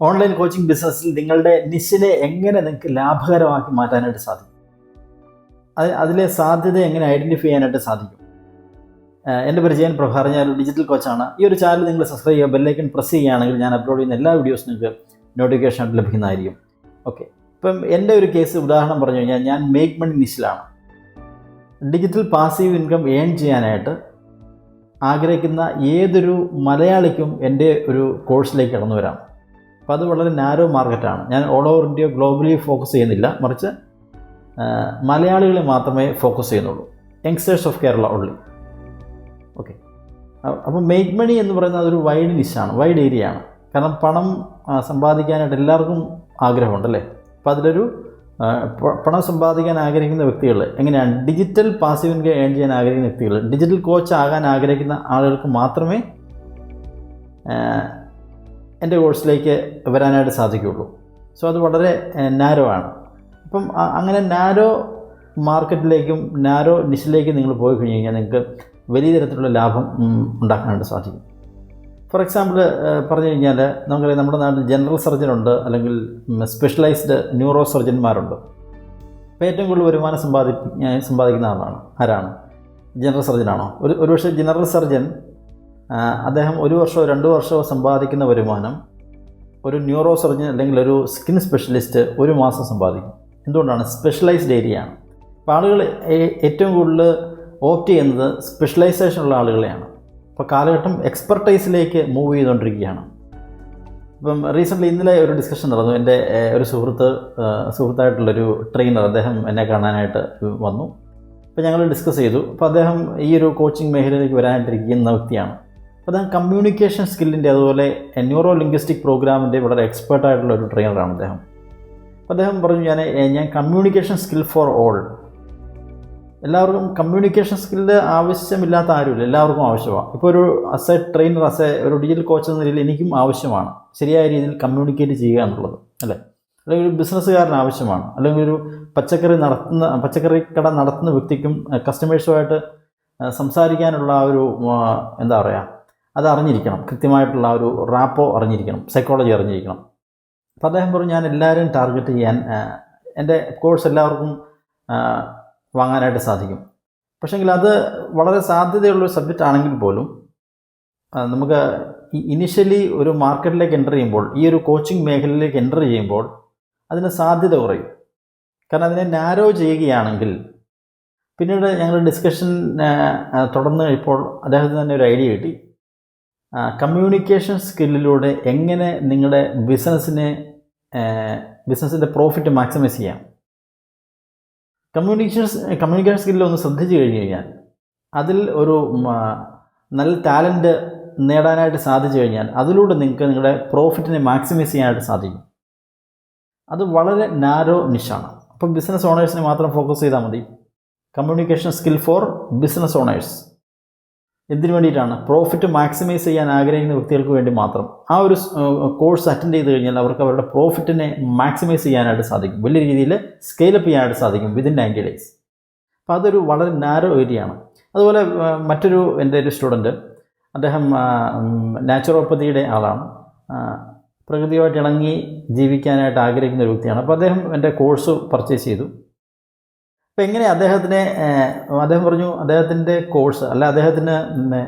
Online coaching ബിസിനസ്സിൽ നിങ്ങളുടെ നിശിനെ എങ്ങനെ നിങ്ങൾക്ക് ലാഭകരമാക്കി മാറ്റാനായിട്ട് സാധിക്കും? അത് അതിലെ സാധ്യത എങ്ങനെ ഐഡന്റിഫൈ ചെയ്യാനായിട്ട് സാധിക്കും? എന്റെ പരിചയം പ്രഭാർ ഞാൻ ഒരു ഡിജിറ്റൽ കോച്ചാണ്. ഈ ഒരു ചാനൽ നിങ്ങൾ സബ്സ്ക്രൈബ് ചെയ്യുക ബെല്ലൈക്കൺ പ്രസ് ചെയ്യുകയാണെങ്കിൽ ഞാൻ അപ്ലോഡ് ചെയ്യുന്ന എല്ലാ വീഡിയോസും നിങ്ങൾക്ക് നോട്ടിഫിക്കേഷൻ ആയിട്ട് ലഭിക്കുന്നതായിരിക്കും. ഓക്കെ. ഇപ്പം എന്റെ ഒരു കേസ് ഉദാഹരണം പറഞ്ഞു കഴിഞ്ഞാൽ ഞാൻ മേക്ക് മണി നിഷിലാണ് ഡിജിറ്റൽ പാസീവ് ഇൻകം ഏൺ ചെയ്യാനായിട്ട് ആഗ്രഹിക്കുന്ന ഏതൊരു മലയാളിക്കും എന്റെ ഒരു കോഴ്സിലേക്ക് കടന്നു വരാം. അപ്പോൾ അത് വളരെ നാരോ മാർക്കറ്റാണ് ഞാൻ all over India globally focus ചെയ്യുന്നില്ല. മറിച്ച് മലയാളികളെ മാത്രമേ ഫോക്കസ് ചെയ്യുന്നുള്ളൂ. യങ്സ്റ്റേഴ്സ് ഓഫ് കേരള ഉള്ളി ഓക്കെ അപ്പോൾ മേക്ക് മണി എന്ന് പറയുന്നത് അതൊരു വൈഡ് നിഷാണ് വൈഡ് ഏരിയ ആണ്. കാരണം പണം സമ്പാദിക്കാനായിട്ട് എല്ലാവർക്കും ആഗ്രഹമുണ്ടല്ലേ അപ്പോൾ അതിലൊരു പണം സമ്പാദിക്കാൻ ആഗ്രഹിക്കുന്ന വ്യക്തികൾ എങ്ങനെയാണ് ഡിജിറ്റൽ പാസീവ് ഇൻകം ഏൺ ചെയ്യാൻ ആഗ്രഹിക്കുന്ന വ്യക്തികൾ ഡിജിറ്റൽ കോച്ച് ആകാൻ ആഗ്രഹിക്കുന്ന ആളുകൾക്ക് മാത്രമേ എന്റെ കോഴ്സിലേക്ക് വരാനായിട്ട് സാധിക്കുകയുള്ളൂ. സോ അത് വളരെ നാരോ ആണ്. അപ്പം അങ്ങനെ നാരോ മാർക്കറ്റിലേക്കും നാരോ നിഷിലേക്കും നിങ്ങൾ പോയി കഴിഞ്ഞ് കഴിഞ്ഞാൽ നിങ്ങൾക്ക് വലിയ തരത്തിലുള്ള ലാഭം ഉണ്ടാക്കാനായിട്ട് സാധിക്കും. ഫോർ എക്സാമ്പിൾ പറഞ്ഞു കഴിഞ്ഞാൽ നമുക്കറിയാം നമ്മുടെ നാട്ടിൽ ജനറൽ സർജൻ ഉണ്ട് അല്ലെങ്കിൽ സ്പെഷ്യലൈസ്ഡ് ന്യൂറോ സർജന്മാരുണ്ട് അപ്പോൾ ഏറ്റവും കൂടുതൽ വരുമാനം സമ്പാദി സമ്പാദിക്കുന്ന ആളാണ് ആരാണ്? ജനറൽ സർജനാണോ ഒരു ഒരുപക്ഷെ ജനറൽ സർജൻ അദ്ദേഹം ഒരു വർഷമോ രണ്ട് വർഷമോ സമ്പാദിക്കുന്ന വരുമാനം ഒരു ന്യൂറോ സർജൻ അല്ലെങ്കിൽ ഒരു സ്കിൻ സ്പെഷ്യലിസ്റ്റ് ഒരു മാസം സമ്പാദിക്കും. എന്തുകൊണ്ടാണ്? സ്പെഷ്യലൈസ്ഡ് ഏരിയ ആണ്. അപ്പോൾ ആളുകൾ ഏറ്റവും കൂടുതൽ ഓപ്റ്റ് ചെയ്യുന്നത് സ്പെഷ്യലൈസേഷൻ ഉള്ള ആളുകളെയാണ്. അപ്പോൾ കാലഘട്ടം എക്സ്പെർട്ടൈസിലേക്ക് മൂവ് ചെയ്തുകൊണ്ടിരിക്കുകയാണ്. ഇപ്പം റീസെന്റ്ലി ഇന്നലെ ഒരു ഡിസ്കഷൻ നടന്നു. എന്റെ ഒരു സുഹൃത്ത് സുഹൃത്തായിട്ടുള്ളൊരു ട്രെയിനർ അദ്ദേഹം എന്നെ കാണാനായിട്ട് വന്നു. അപ്പോൾ ഞങ്ങൾ ഡിസ്കസ് ചെയ്തു. അപ്പോൾ അദ്ദേഹം ഈ ഒരു കോച്ചിങ് മേഖലയിലേക്ക് വരാനായിട്ടിരിക്കുന്ന വ്യക്തിയാണ്. അപ്പോൾ അദ്ദേഹം കമ്മ്യൂണിക്കേഷൻ സ്കില്ലിന്റെ അതുപോലെ ന്യൂറോ ലിംഗ്വിസ്റ്റിക് പ്രോഗ്രാമിന്റെ വളരെ എക്സ്പേർട്ടായിട്ടുള്ള ഒരു ട്രെയിനറാണ് അദ്ദേഹം. അപ്പോൾ അദ്ദേഹം പറഞ്ഞു ഞാൻ ഞാൻ കമ്മ്യൂണിക്കേഷൻ സ്കിൽ ഫോർ ഓൾ എല്ലാവർക്കും കമ്മ്യൂണിക്കേഷൻ സ്കില്ല് ആവശ്യമില്ലാത്ത ആരുമില്ല എല്ലാവർക്കും ആവശ്യമാണ്. ഇപ്പോൾ ഒരു as a trainer as a ഒരു ഡിജിറ്റൽ കോച്ച് എന്ന നിലയിൽ എനിക്കും ആവശ്യമാണ്. ശരിയായ രീതിയിൽ കമ്മ്യൂണിക്കേറ്റ് ചെയ്യുക എന്നുള്ളത് അല്ലേ? അല്ലെങ്കിൽ ഒരു ബിസിനസ്സുകാരന് ആവശ്യമാണ്. അല്ലെങ്കിൽ ഒരു പച്ചക്കറി നടത്തുന്ന പച്ചക്കറി കട നടത്തുന്ന വ്യക്തിക്കും കസ്റ്റമേഴ്സുമായിട്ട് സംസാരിക്കാനുള്ള ഒരു എന്താ പറയുക അത് അറിഞ്ഞിരിക്കണം. കൃത്യമായിട്ടുള്ള ഒരു റാപ്പോ അറിഞ്ഞിരിക്കണം. സൈക്കോളജി അറിഞ്ഞിരിക്കണം. അപ്പോൾ അദ്ദേഹം പറഞ്ഞു ഞാൻ എല്ലാവരും ടാർഗറ്റ് ചെയ്യാൻ എന്റെ കോഴ്സ് എല്ലാവർക്കും വാങ്ങാനായിട്ട് സാധിക്കും. പക്ഷേങ്കിൽ അത് വളരെ സാധ്യതയുള്ളൊരു സബ്ജക്റ്റ് ആണെങ്കിൽ പോലും നമുക്ക് ഇനിഷ്യലി ഒരു മാർക്കറ്റിലേക്ക് എന്റർ ചെയ്യുമ്പോൾ ഈ ഒരു കോച്ചിങ് മേഖലയിലേക്ക് എന്റർ ചെയ്യുമ്പോൾ അതിന് സാധ്യത കുറയും. കാരണം അതിനെ നാരോ ചെയ്യുകയാണെങ്കിൽ പിന്നീട് ഞങ്ങൾ ഡിസ്കഷൻ തുടർന്ന് ഇപ്പോൾ അദ്ദേഹത്തിന് തന്നെ ഒരു ഐഡിയ കിട്ടി. കമ്മ്യൂണിക്കേഷൻ സ്കില്ലിലൂടെ എങ്ങനെ നിങ്ങളുടെ ബിസിനസ്സിനെ ബിസിനസ്സിന്റെ പ്രോഫിറ്റ് മാക്സിമൈസ് ചെയ്യാം? കമ്മ്യൂണിക്കേഷൻ കമ്മ്യൂണിക്കേഷൻ സ്കില്ലിൽ ഒന്ന് ശ്രദ്ധിച്ചു കഴിഞ്ഞ് കഴിഞ്ഞാൽ അതിൽ ഒരു നല്ല ടാലന്റ് നേടാനായിട്ട് സാധിച്ചു കഴിഞ്ഞാൽ അതിലൂടെ നിങ്ങൾക്ക് നിങ്ങളുടെ പ്രോഫിറ്റിനെ മാക്സിമൈസ് ചെയ്യാനായിട്ട് സാധിക്കും. അത് വളരെ നാരോ നിഷാണ് അപ്പം ബിസിനസ് ഓണേഴ്സിനെ മാത്രം ഫോക്കസ് ചെയ്താൽ മതി. Communication skill for business owners എന്തിനു വേണ്ടിയിട്ടാണ്? പ്രോഫിറ്റ് മാക്സിമൈസ് ചെയ്യാൻ ആഗ്രഹിക്കുന്ന വ്യക്തികൾക്ക് വേണ്ടി മാത്രം. ആ ഒരു കോഴ്സ് അറ്റൻഡ് ചെയ്ത് കഴിഞ്ഞാൽ അവർക്ക് അവരുടെ പ്രോഫിറ്റിനെ മാക്സിമൈസ് ചെയ്യാനായിട്ട് സാധിക്കും. വലിയ രീതിയിൽ സ്കെയിലപ്പ് ചെയ്യാനായിട്ട് സാധിക്കും വിതിൻ നയന്റി ഡേയ്സ് അപ്പോൾ അതൊരു വളരെ നാരോ ഏരിയ ആണ്. അതുപോലെ മറ്റൊരു എന്റെ ഒരു സ്റ്റുഡന്റ് അദ്ദേഹം നാച്ചുറോപ്പതിയുടെ ആളാണ്. പ്രകൃതിയുമായിട്ട് ഇണങ്ങി ജീവിക്കാനായിട്ട് ആഗ്രഹിക്കുന്ന ഒരു വ്യക്തിയാണ്. അപ്പോൾ അദ്ദേഹം എന്റെ കോഴ്സ് പർച്ചേസ് ചെയ്തു. അപ്പോൾ എങ്ങനെ അദ്ദേഹത്തിനെ അദ്ദേഹം പറഞ്ഞു അദ്ദേഹത്തിന്റെ കോഴ്സ് അല്ല അദ്ദേഹത്തിന്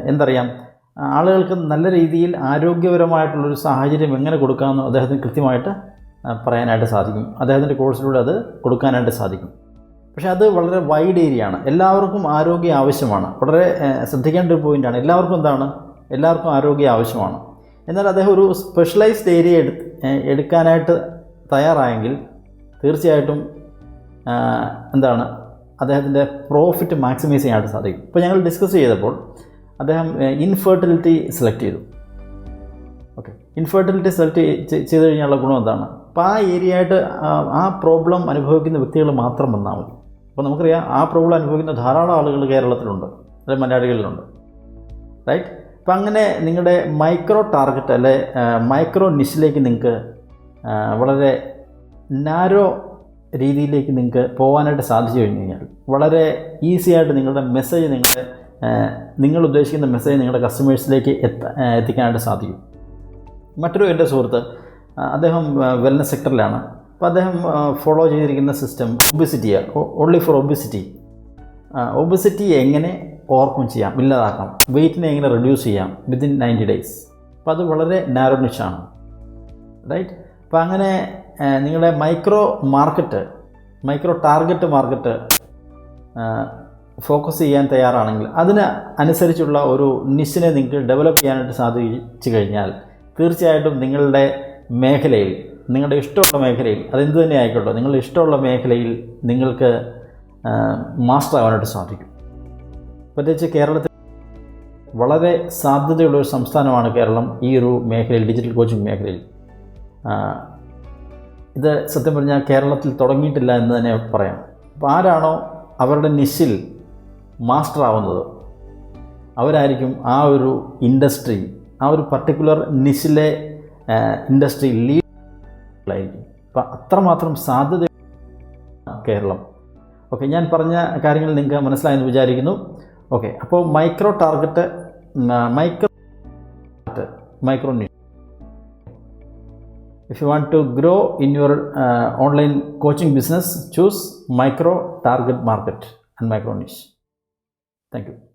എന്തറിയാം ആളുകൾക്ക് നല്ല രീതിയിൽ ആരോഗ്യപരമായിട്ടുള്ളൊരു സാഹചര്യം എങ്ങനെ കൊടുക്കാമെന്ന് അദ്ദേഹത്തിന് കൃത്യമായിട്ട് പറയാനായിട്ട് സാധിക്കും. അദ്ദേഹത്തിന്റെ കോഴ്സിലൂടെ അത് കൊടുക്കാനായിട്ട് സാധിക്കും. പക്ഷേ അത് വളരെ വൈഡ് ഏരിയ ആണ്. എല്ലാവർക്കും ആരോഗ്യം ആവശ്യമാണ്. വളരെ ശ്രദ്ധിക്കേണ്ട ഒരു പോയിന്റാണ് എല്ലാവർക്കും എന്താണ്? എല്ലാവർക്കും ആരോഗ്യം ആവശ്യമാണ്. എന്നാൽ അദ്ദേഹം ഒരു സ്പെഷ്യലൈസ്ഡ് ഏരിയ എടു എടുക്കാനായിട്ട് തയ്യാറായെങ്കിൽ തീർച്ചയായിട്ടും എന്താണ് അദ്ദേഹത്തിന്റെ പ്രോഫിറ്റ് മാക്സിമൈസ് ചെയ്യാനായിട്ട് സാധിക്കും. ഇപ്പോൾ ഞങ്ങൾ ഡിസ്കസ് ചെയ്തപ്പോൾ അദ്ദേഹം ഇൻഫെർട്ടിലിറ്റി സെലക്ട് ചെയ്തു. ഓക്കെ ഇൻഫെർട്ടിലിറ്റി സെലക്ട് ചെയ്ത് കഴിഞ്ഞാലുള്ള ഗുണം എന്താണ്? അപ്പോൾ ആ ഏരിയ ആയിട്ട് ആ- പ്രോബ്ലം അനുഭവിക്കുന്ന വ്യക്തികൾ മാത്രം വന്നാൽ മതി. അപ്പോൾ നമുക്കറിയാം ആ പ്രോബ്ലം അനുഭവിക്കുന്ന ധാരാളം ആളുകൾ കേരളത്തിലുണ്ട്. അല്ലെങ്കിൽ മലയാളികളിലുണ്ട്. റൈറ്റ് അപ്പം അങ്ങനെ നിങ്ങളുടെ മൈക്രോ ടാർഗറ്റ് അല്ലെ മൈക്രോ നിഷിലേക്ക് നിങ്ങൾക്ക് വളരെ നാരോ രീതിയിലേക്ക് നിങ്ങൾക്ക് പോകാനായിട്ട് സാധിച്ചു കഴിഞ്ഞു കഴിഞ്ഞാൽ വളരെ ഈസി ആയിട്ട് നിങ്ങളുടെ മെസ്സേജ് നിങ്ങളുടെ നിങ്ങൾ ഉദ്ദേശിക്കുന്ന മെസ്സേജ് നിങ്ങളുടെ കസ്റ്റമേഴ്സിലേക്ക് എത്തിക്കാനായിട്ട് സാധിക്കും. മറ്റൊരു എന്റെ സുഹൃത്ത് അദ്ദേഹം വെൽനസ് സെക്ടറിലാണ് അപ്പോൾ അദ്ദേഹം ഫോളോ ചെയ്തിരിക്കുന്ന സിസ്റ്റം ഒബിസിറ്റിയാണ് ഓൺലി ഫോർ ഒബിസിറ്റി ഒബിസിറ്റി എങ്ങനെ ഓവർകം ചെയ്യാം? ഇല്ലാതാക്കാം. വെയിറ്റിനെ എങ്ങനെ റെഡ്യൂസ് ചെയ്യാം? വിത്തിൻ നയന്റി ഡേയ്സ് അപ്പോൾ അത് വളരെ നാരോ നിഷാണ് റൈറ്റ് അപ്പോൾ അങ്ങനെ നിങ്ങളുടെ micro market micro target market focus ചെയ്യാൻ തയ്യാറാണെങ്കിൽ അതിന് അനുസരിച്ചുള്ള ഒരു നിഷിനെ നിങ്ങൾക്ക് ഡെവലപ്പ് ചെയ്യാനായിട്ട് സാധിച്ചു കഴിഞ്ഞാൽ തീർച്ചയായിട്ടും നിങ്ങളുടെ മേഖലയിൽ നിങ്ങളുടെ ഇഷ്ടമുള്ള മേഖലയിൽ അതെന്ത് തന്നെ ആയിക്കോട്ടെ നിങ്ങളുടെ ഇഷ്ടമുള്ള മേഖലയിൽ നിങ്ങൾക്ക് മാസ്റ്റർ ആവാനായിട്ട് സാധിക്കും. പ്രത്യേകിച്ച് കേരളത്തിൽ വളരെ സാധ്യതയുള്ള ഒരു സംസ്ഥാനമാണ് കേരളം ഈ ഒരു മേഖലയിൽ ഡിജിറ്റൽ കോച്ചിങ് മേഖലയിൽ. ഇത് സത്യം പറഞ്ഞാൽ കേരളത്തിൽ തുടങ്ങിയിട്ടില്ല എന്ന് തന്നെ പറയാം. അപ്പോൾ ആരാണോ അവരുടെ നിശിൽ മാസ്റ്റർ ആവുന്നത് അവരായിരിക്കും ആ ഒരു ഇൻഡസ്ട്രി ആ ഒരു പർട്ടിക്കുലർ നിശിലെ ഇൻഡസ്ട്രി ലീഡായിരിക്കും അപ്പം അത്രമാത്രം സാധ്യത കേരളം. ഓക്കെ ഞാൻ പറഞ്ഞ കാര്യങ്ങൾ നിങ്ങൾക്ക് മനസ്സിലായെന്ന് വിചാരിക്കുന്നു. ഓക്കെ അപ്പോൾ micro target micro micro If you want to grow in your uh, online coaching business, choose micro target market and micro niche. Thank you.